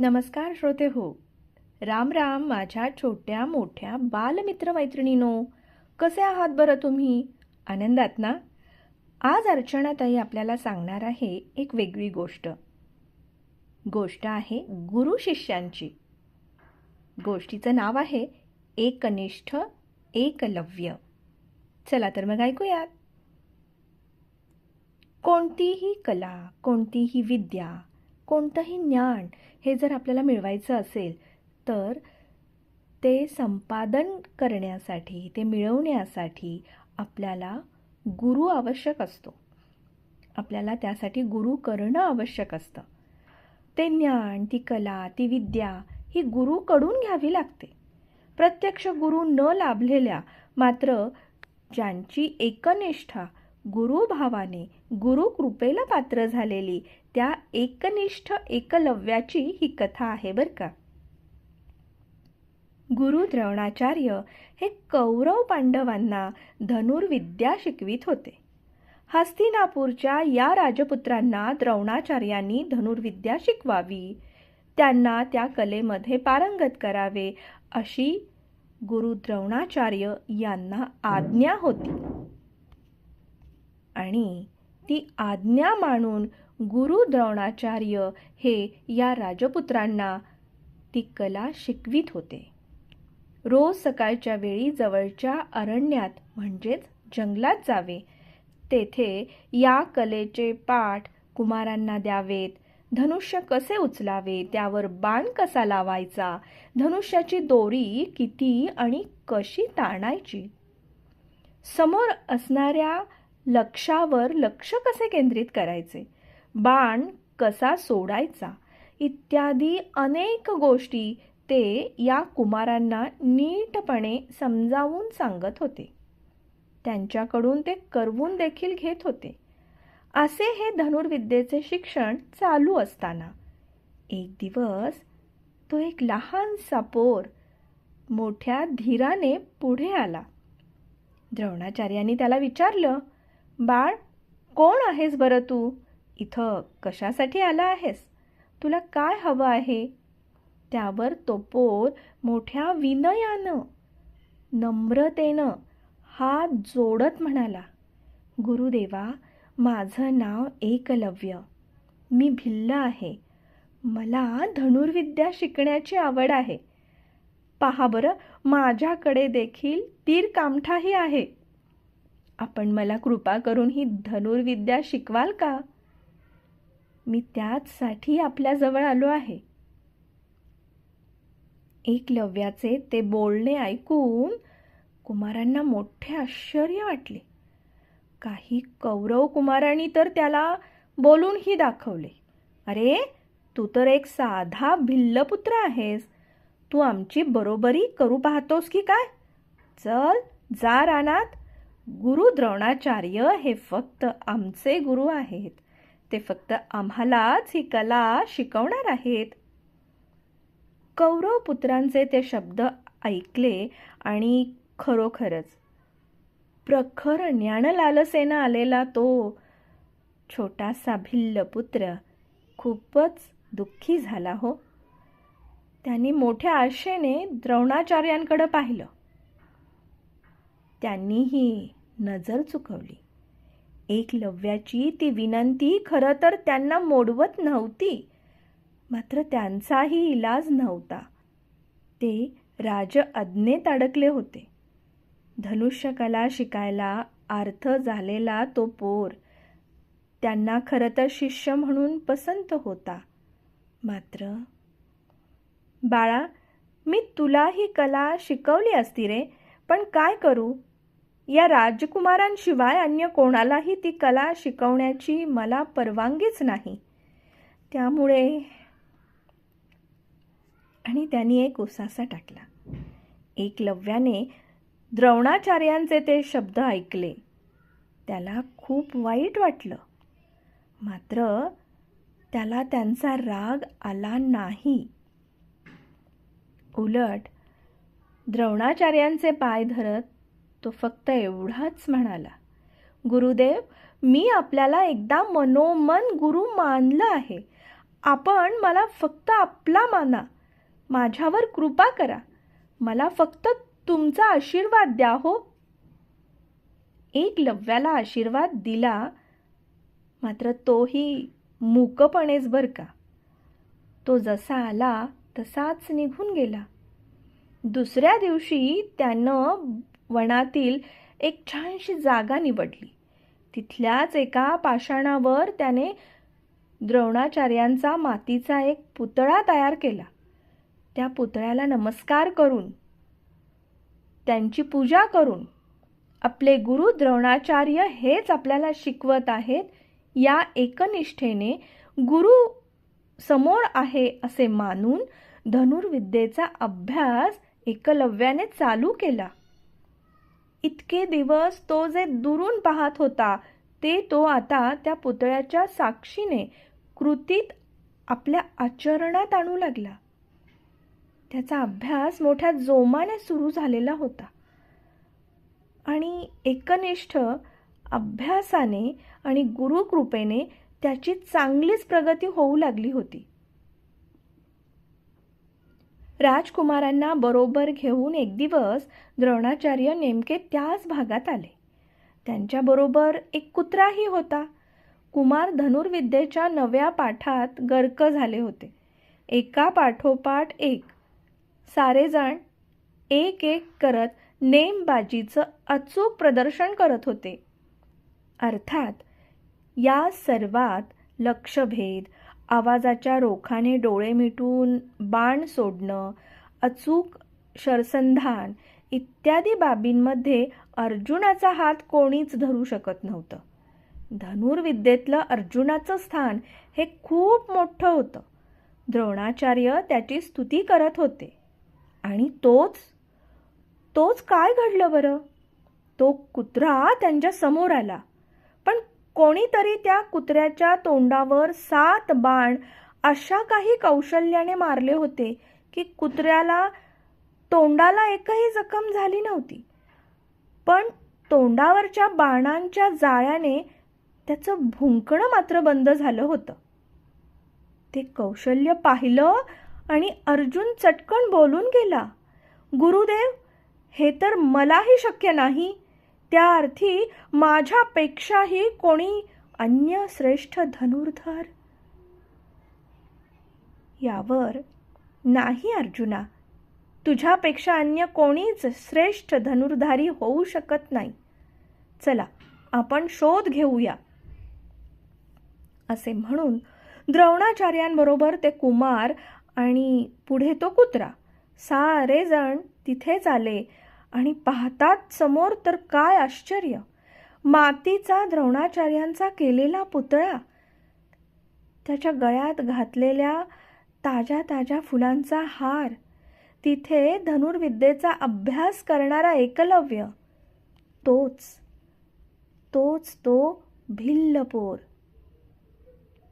नमस्कार श्रोते हो. राम राम माझ्या छोट्या मोठ्या बालमित्र मैत्रिणीनो कसे आहात बरं तुम्ही? आनंदात ना? आज अर्चनाताई आपल्याला सांगणार आहे एक वेगळी गोष्ट. गोष्ट आहे गुरु शिष्यांची. गोष्टीचं नाव आहे एकनिष्ठ एकलव्य. चला तर मग ऐकूयात. कोणतीही कला कोणतीही विद्या कोणतंही ज्ञान हे जर आपल्याला मिळवायचं असेल तर ते संपादन करण्यासाठी ते मिळवण्यासाठी आपल्याला गुरु आवश्यक असतो. आपल्याला त्यासाठी गुरु करणं आवश्यक असतं. ते ज्ञान ती कला ती विद्या ही गुरुकडून घ्यावी लागते. प्रत्यक्ष गुरु न लाभलेल्या मात्र ज्यांची एकनिष्ठा गुरुभावाने गुरुकृपेला पात्र झालेली त्या एकनिष्ठ एकलव्याची ही कथा आहे बरं का. गुरु द्रोणाचार्य हे कौरव पांडवांना धनुर्विद्या शिकवित होते. हस्तिनापूरच्या या राजपुत्रांना द्रोणाचार्यांनी धनुर्विद्या शिकवावी त्यांना त्या कलेमध्ये पारंगत करावे अशी गुरु द्रोणाचार्य यांना आज्ञा होती. आणि ती आज्ञा मानून गुरु द्रोणाचार्य हे या राजपुत्रांना ती कला शिकवित होते. रोज सकाळच्या वेळी जवळच्या अरण्यात म्हणजेच जंगलात जावे. तेथे या कलेचे पाठ कुमारांना द्यावेत. धनुष्य कसे उचलावे? त्यावर बाण कसा लावायचा? धनुष्याची दोरी किती आणि कशी ताणायची? समोर असणाऱ्या लक्षावर लक्ष कसे केंद्रित करायचे? बाण कसा सोडायचा? इत्यादी अनेक गोष्टी ते या कुमारांना नीटपणे समजावून सांगत होते. त्यांच्याकडून ते करवून देखील घेत होते. असे हे धनुर्विद्येचे शिक्षण चालू असताना एक दिवस तो एक लहानसा पोर मोठ्या धीराने पुढे आला. द्रोणाचार्यांनी त्याला विचारलं बाळ कोण आहेस बरं तू? इथं कशासाठी आला आहेस? तुला काय हवं आहे? त्यावर तो पोर मोठ्या विनयानं नम्रतेनं हात जोडत म्हणाला गुरुदेवा माझं नाव एकलव्य. मी भिल्ल आहे. मला धनुर्विद्या शिकण्याची आवड आहे. पहा बरं माझ्याकडे देखील तीर कामठाही आहे. आपण मला कृपा करून ही धनुर्विद्या शिकवाल का? मी त्याचसाठी आपल्याजवळ आलो आहे. एकलव्याचे ते बोलणे ऐकून कुमारांना मोठे आश्चर्य वाटले. काही कौरव कुमारांनी तर त्याला बोलूनही दाखवले. अरे तू तर एक साधा भिल्लपुत्र आहेस. तू आमची बरोबरी करू पाहतोस की काय? चल जा रानात. गुरु द्रोणाचार्य हे फक्त आमचे गुरु आहेत. ते फक्त आम्हालाच ही कला शिकवणार आहेत. कौरव पुत्रांचे ते शब्द ऐकले आणि खरोखरच प्रखर ज्ञानलालसेनं आलेला तो छोटासा भिल्ल पुत्र खूपच दुःखी झाला हो. त्यांनी मोठ्या आशेने द्रोणाचार्यांकडे पाहिलं. त्यांनीही नजर चुकवली. एकलव्याची ती विनंती खरं तर त्यांना मोडवत नव्हती. मात्र त्यांचाही इलाज नव्हता. ते राज अज्ञेत अडकले होते. धनुष्यकला शिकायला अर्थ झालेला तो पोर. त्यांना खरं तर शिष्य म्हणून पसंत होता. मात्र बाळा मी तुला ही कला शिकवली असती रे पण काय करू? या राजकुमारांशिवाय अन्य कोणालाही ती कला शिकवण्याची मला परवानगीच नाही. त्यामुळे आणि त्यांनी एक उसासा टाकला. एकलव्याने द्रोणाचार्यांचे ते शब्द ऐकले. त्याला खूप वाईट वाटलं. मात्र त्याला त्यांचा राग आला नाही. उलट द्रोणाचार्यांचे पाय धरत तो फक्त एवढाच म्हणाला गुरुदेव मी आपल्याला एकदा मनोमन गुरु मानलं आहे. आपण मला फक्त आपला माना. माझ्यावर कृपा करा. मला फक्त तुमचा आशीर्वाद द्या हो. एक लव्याला आशीर्वाद दिला मात्र तोही मूकपणेच बर का. तो जसा आला तसाच निघून गेला. दुसऱ्या दिवशी त्यानं वनातील एक छानशी जागा निवडली. तिथल्याच एका पाषाणावर त्याने द्रोणाचार्यांचा मातीचा एक पुतळा तयार केला. त्या पुतळ्याला नमस्कार करून त्यांची पूजा करून आपले गुरु द्रोणाचार्य हेच आपल्याला शिकवत आहेत या एकनिष्ठेने गुरु समोर आहे असे मानून धनुर्विद्येचा अभ्यास एकलव्याने चालू केला. इतके दिवस तो जे दुरून पाहत होता ते तो आता त्या पुतळ्याच्या साक्षीने कृतीत आपल्या आचरणात आणू लागला. त्याचा अभ्यास मोठ्या जोमाने सुरू झालेला होता. आणि एकनिष्ठ अभ्यासाने आणि गुरुकृपेने त्याची चांगलीच प्रगती होऊ लागली होती. राजकुमारांना बरोबर घेऊन एक दिवस द्रोणाचार्य नेमके त्याच भागात आले. त्यांच्याबरोबर एक कुत्राही होता. कुमार धनुर्विद्येच्या नव्या पाठात गर्क झाले होते. एका पाठोपाठ एक सारेजण एक एक करत नेमबाजीचं अचूक प्रदर्शन करत होते. अर्थात या सर्वात लक्षभेद आवाजाच्या रोखाने डोळे मिटून बाण सोडणं अचूक शरसंधान इत्यादी बाबींमध्ये अर्जुनाचा हात कोणीच धरू शकत नव्हतं. धनुर्विद्येतलं अर्जुनाचं स्थान हे खूप मोठं होतं. द्रोणाचार्य त्याची स्तुती करत होते. आणि तोच तोच काय घडलं बरं? तो कुत्रा त्यांच्यासमोर आला. कोणीतरी त्या कुत्र्याच्या तोंडावर सात बाण अशा काही कौशल्याने मारले होते की कुत्र्याला तोंडाला एकही जखम झाली नव्हती. पण तोंडावरच्या बाणांच्या जाळ्याने त्याचं भुंकणं मात्र बंद झालं होतं. ते कौशल्य पाहिलं आणि अर्जुन चटकन बोलून गेला गुरुदेव हे तर मलाही शक्य नाही. त्या अर्थी माझ्यापेक्षाही कोणी अन्य श्रेष्ठ धनुर्धर? यावर नाही अर्जुना तुझ्यापेक्षा अन्य कोणीच श्रेष्ठ धनुर्धारी होऊ शकत नाही. चला आपण शोध घेऊया. असे म्हणून द्रोणाचार्यांबरोबर ते कुमार आणि पुढे तो कुत्रा सारे जण तिथेच आले. आणि पाहतात समोर तर काय आश्चर्य. मातीचा द्रोणाचार्यांचा केलेला पुतळा. त्याच्या गळ्यात घातलेल्या ताज्या ताज्या फुलांचा हार. तिथे धनुर्विद्येचा अभ्यास करणारा एकलव्य. तोच तोच तो भिल्लपोर.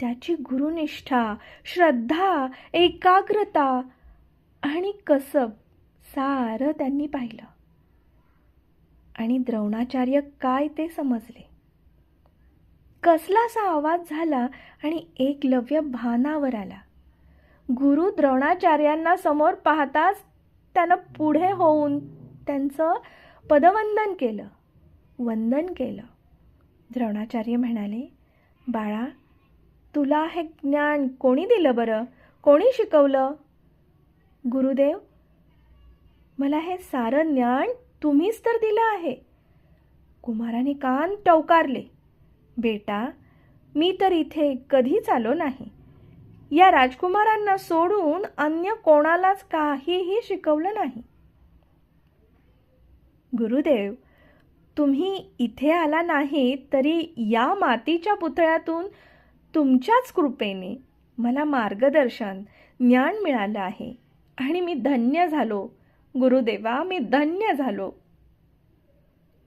त्याची गुरुनिष्ठा श्रद्धा एकाग्रता आणि कसब सारं त्यांनी पाहिलं. आणि द्रोणाचार्य काय ते समजले. कसलासा आवाज झाला आणि एकलव्य भानावर आला. गुरु द्रोणाचार्यांना समोर पाहताच त्यानं पुढे होऊन त्यांचं पदवंदन केलं. वंदन केलं. द्रोणाचार्य म्हणाले बाळा तुला हे ज्ञान कोणी दिलं बरं? कोणी शिकवलं? गुरुदेव मला हे सारं ज्ञान तुम्हीच तर दिलं आहे. कुमाराने कान टवकारले. बेटा मी तर इथे कधीच आलो नाही. या राजकुमारांना सोडून अन्य कोणालाच काहीही शिकवलं नाही. गुरुदेव तुम्ही इथे आला नाही तरी या मातीच्या पुतळ्यातून तुमच्याच कृपेने मला मार्गदर्शन ज्ञान मिळालं आहे आणि मी धन्य झालो. गुरुदेवा मी धन्य झालो.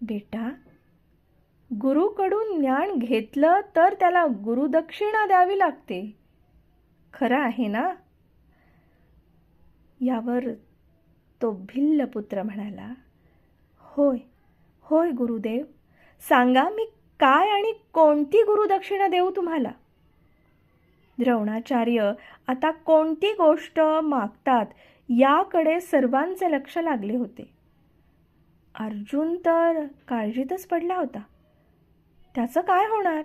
बेटा गुरुकडून ज्ञान घेतलं तर त्याला गुरुदक्षिणा द्यावी लागते. खरं आहे ना? यावर तो भिल्ल पुत्र म्हणाला होय होय गुरुदेव सांगा मी काय आणि कोणती गुरुदक्षिणा देऊ तुम्हाला? द्रोणाचार्य आता कोणती गोष्ट मागतात याकडे सर्वांचे लक्ष लागले होते. अर्जुन तर काळजीतच पडला होता. त्याचं काय होणार?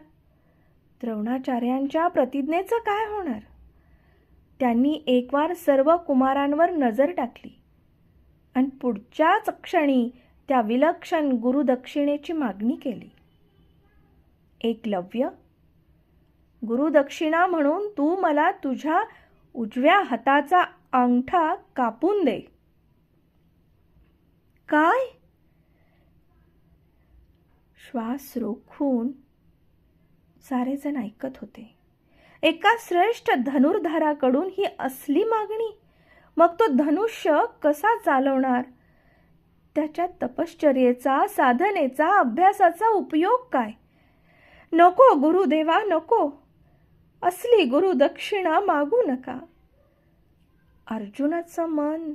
द्रोणाचार्यांच्या प्रतिज्ञेचं काय होणार? त्यांनी एकवार सर्व कुमारांवर नजर टाकली. आणि पुढच्याच क्षणी त्या विलक्षण गुरुदक्षिणेची मागणी केली. एकलव्य गुरुदक्षिणा म्हणून तू मला तुझ्या उजव्या हाताचा अंगठा कापून दे. काय? श्वास रोखून सारेजण ऐकत होते. एका श्रेष्ठ धनुर्धाराकडून ही असली मागणी. मग तो धनुष्य कसा चालवणार? त्याच्या तपश्चर्येचा साधनेचा अभ्यासाचा उपयोग काय? नको गुरुदेवा नको. असली गुरुदक्षिणा मागू नका. अर्जुनाचं मन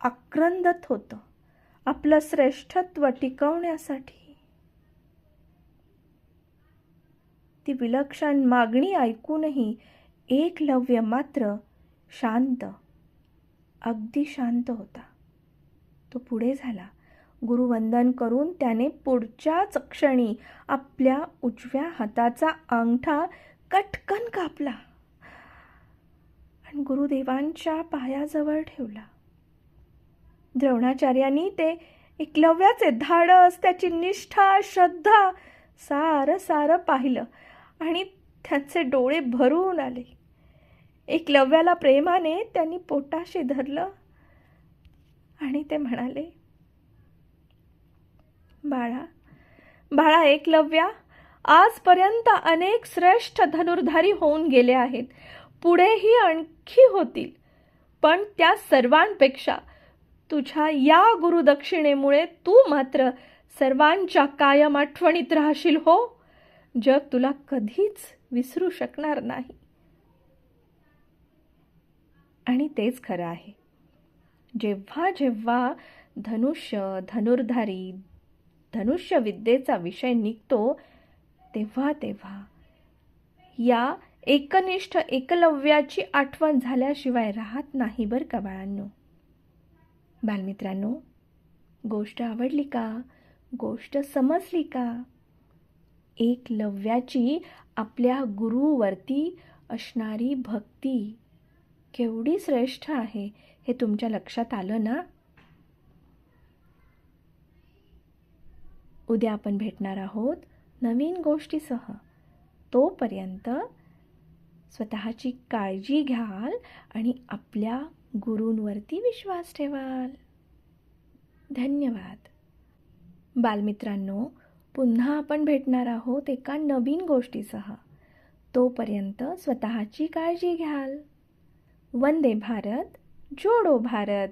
आक्रंदत होतं आपलं श्रेष्ठत्व टिकवण्यासाठी. ती विलक्षण मागणी ऐकूनही एकलव्य मात्र शांत अगदी शांत होता. तो पुढे झाला. गुरुवंदन करून त्याने पुढच्याच क्षणी आपल्या उजव्या हाताचा अंगठा कटकन कापला आणि गुरुदेवांच्या पायाजवळ ठेवला. द्रोणाचार्यांनी ते एकलव्याचे धाडस त्याची निष्ठा श्रद्धा सारं सारं पाहिलं आणि त्यांचे डोळे भरून आले. एकलव्याला प्रेमाने त्यांनी पोटाशी धरलं आणि ते म्हणाले बाळा बाळा एकलव्या आजपर्यंत अनेक श्रेष्ठ धनुर्धारी होऊन गेले आहेत. पुढेही आणखी होतील. पण त्या सर्वांपेक्षा तुझ्या या गुरुदक्षिणेमुळे तू मात्र सर्वांच्या कायम आठवणीत राहशील हो. जग तुला कधीच विसरू शकणार नाही. आणि तेच खरं आहे. जेव्हा जेव्हा धनुष्य धनुर्धारी धनुष्यविद्येचा विषय निघतो तेव्हा तेव्हा या एकनिष्ठ एकलव्याची आठवण झाल्याशिवाय राहत नाही बरं का बाळांनो? बालमित्रांनो गोष्ट आवडली का? गोष्ट समजली का? एकलव्याची आपल्या गुरुवरती असणारी भक्ती केवढी श्रेष्ठ आहे हे तुमच्या लक्षात आलं ना? उद्या आपण भेटणार आहोत. नवीन गोष्टीसह तोपर्यंत स्वतःची काळजी घ्याल आणि आपल्या गुरूंवरती विश्वास ठेवाल. धन्यवाद. बालमित्रांनो पुन्हा आपण भेटणार आहोत एका नवीन गोष्टीसह. तोपर्यंत स्वतःची काळजी घ्याल. वंदे भारत जोडो भारत.